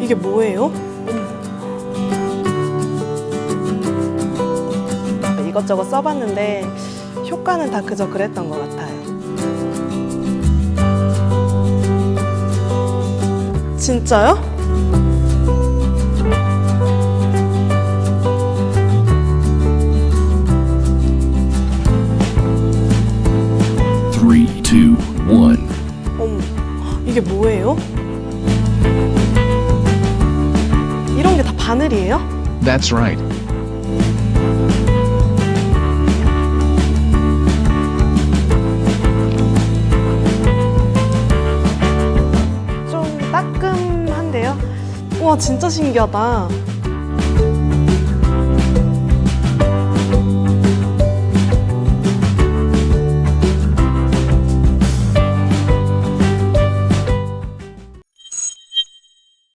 이게 뭐예요? 이것저것 써봤는데 효과는 다 그저 그랬던 것 같아요. 진짜요? Three, two, one. 어머, 이게 뭐예요? 바늘이에요? That's right. 좀 따끔한데요? 우와, 진짜 신기하다.